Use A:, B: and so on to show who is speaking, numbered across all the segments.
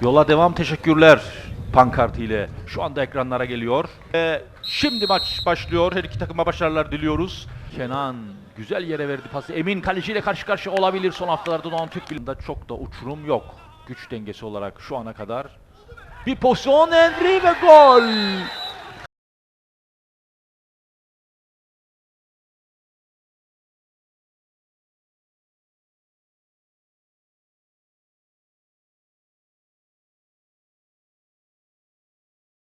A: Yola devam teşekkürler pankart ile. Şu anda ekranlara geliyor. Ve şimdi maç başlıyor. Her iki takıma başarılar diliyoruz. Kenan güzel yere verdi pası. Emin kaleciyle karşı karşıya olabilir. Son haftalarda Doğan Türk Birliği'nde çok da uçurum yok. Güç dengesi olarak şu ana kadar. Bir pozisyon Henry ve gol.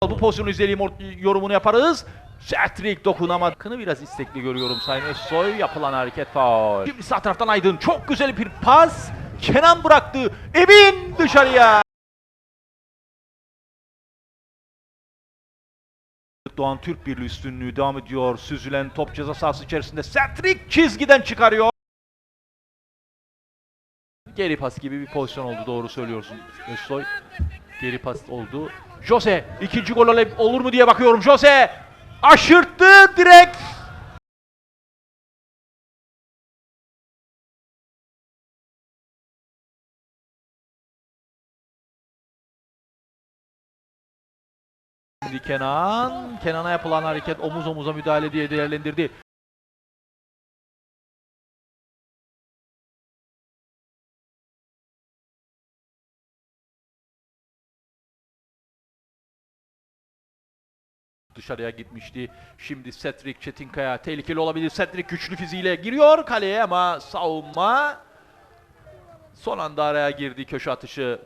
A: Bu pozisyonu izleyelim, or- yorumunu yaparız. Setrik dokunamadı. Kını biraz istekli görüyorum Sayın Özsoy. Yapılan hareket faul. Şimdi sağ taraftan Aydın. Çok güzel bir pas. Kenan bıraktı. Emin dışarıya. Doğan Türk Birliği üstünlüğü devam ediyor. Süzülen top ceza sahası içerisinde. Setrik çizgiden çıkarıyor. Geri pas gibi bir pozisyon oldu doğru söylüyorsun Özsoy. Geri pas oldu. Jose ikinci gol ol- olur mu diye bakıyorum. Jose aşırttı direkt. Kenan, Kenan'a yapılan hareket omuz omuza müdahale diye değerlendirdi. Dışarıya gitmişti. Şimdi Cedric Çetinkaya tehlikeli olabilir. Cedric güçlü fiziğiyle giriyor kaleye ama savunma son anda araya girdi köşe atışı.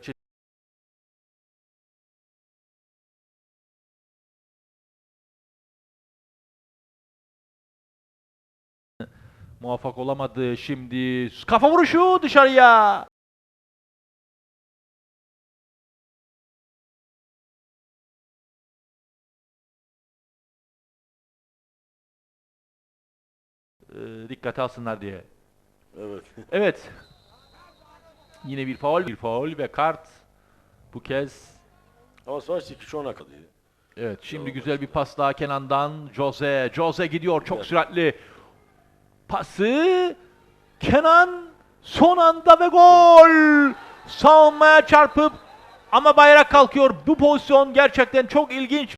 A: Muvaffak olamadı şimdi. Kafa vuruşu dışarıya. Ee, dikkate alsınlar diye.
B: Evet.
A: Evet. Yine bir faul, bir faul ve kart. Bu kez
B: Ama savaş iki şu ana kalıyor.
A: evet şimdi güzel bir pas daha Kenan'dan Jose. Jose gidiyor çok süratli. Pası Kenan son anda ve gol. Savunmaya çarpıp ama bayrak kalkıyor. Bu pozisyon gerçekten çok ilginç.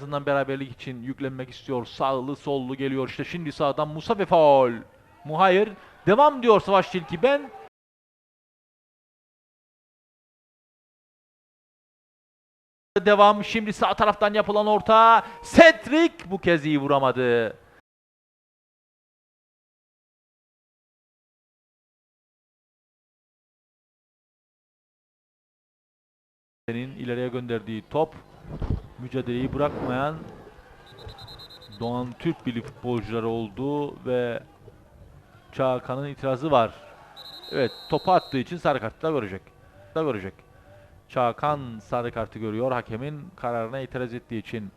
A: Azından beraberlik için yüklenmek istiyor. Sağlı sollu geliyor işte şimdi sağdan Musa ve faul. Muhayir devam diyor Savaş Tilki. Ben devam şimdi sağ taraftan yapılan orta. Cedric bu kez iyi vuramadı. Senin ileriye gönderdiği top mücadeleyi bırakmayan Doğan Türk Birliği futbolcuları oldu ve Çağkan'ın itirazı var. Evet topu attığı için sarı kart da görecek. Da görecek. Çağkan sarı kartı görüyor hakemin kararına itiraz ettiği için.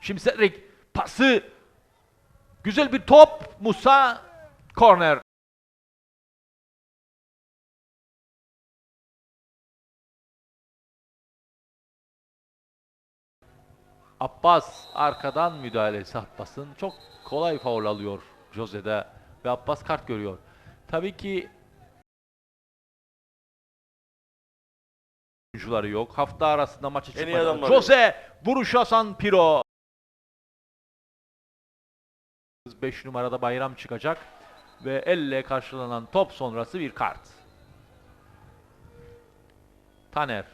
A: Şimdi Cedric pası güzel bir top Musa korner. Abbas arkadan müdahalesi Abbas'ın çok kolay faul alıyor Jose'de ve Abbas kart görüyor. Tabii ki oyuncuları yok. Hafta arasında
B: iyi
A: çıkmadı. Jose vuruş Hasan Piro. 5 numarada bayram çıkacak ve elle karşılanan top sonrası bir kart. Taner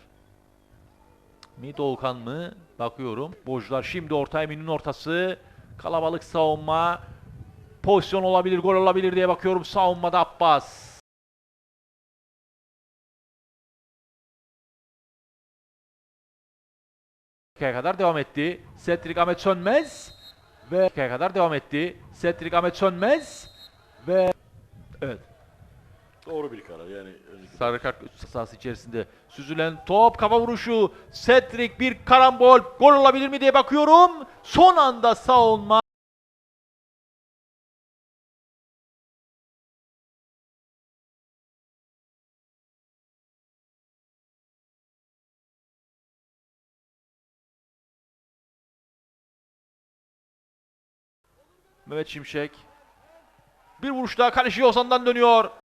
A: mi Doğukan mı? Bakıyorum. Bojlar şimdi orta Emin'in ortası. Kalabalık savunma. Pozisyon olabilir, gol olabilir diye bakıyorum. Savunmada Abbas. dakikaya kadar devam etti. Cedric Ahmet Sönmez ve dakikaya kadar devam etti. Cedric Ahmet Sönmez ve evet
B: Doğru bir karar yani.
A: Sarı kart sahası içerisinde süzülen top kafa vuruşu Cedric bir karambol gol olabilir mi diye bakıyorum. Son anda savunma Mehmet Şimşek Bir vuruş daha kaleci Ozan'dan dönüyor.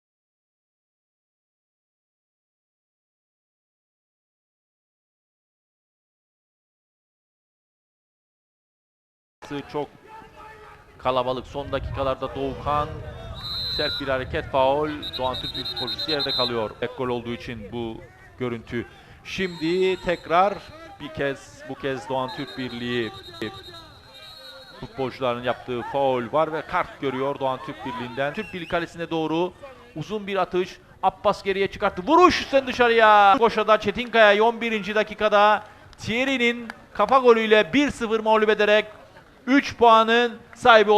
A: Çok kalabalık. Son dakikalarda Doğukan sert bir hareket faul. Doğan Türk bir futbolcusu yerde kalıyor. Tek gol olduğu için bu görüntü. Şimdi tekrar bir kez bu kez Doğan Türk Birliği futbolcuların yaptığı faul var ve kart görüyor Doğan Türk Birliği'nden. Türk Birliği kalesine doğru uzun bir atış. Abbas geriye çıkarttı. Vuruş sen dışarıya. Koşada Çetinkaya 11. dakikada Thierry'nin kafa golüyle 1-0 mağlup ederek 3 puanın sahibi oluyor.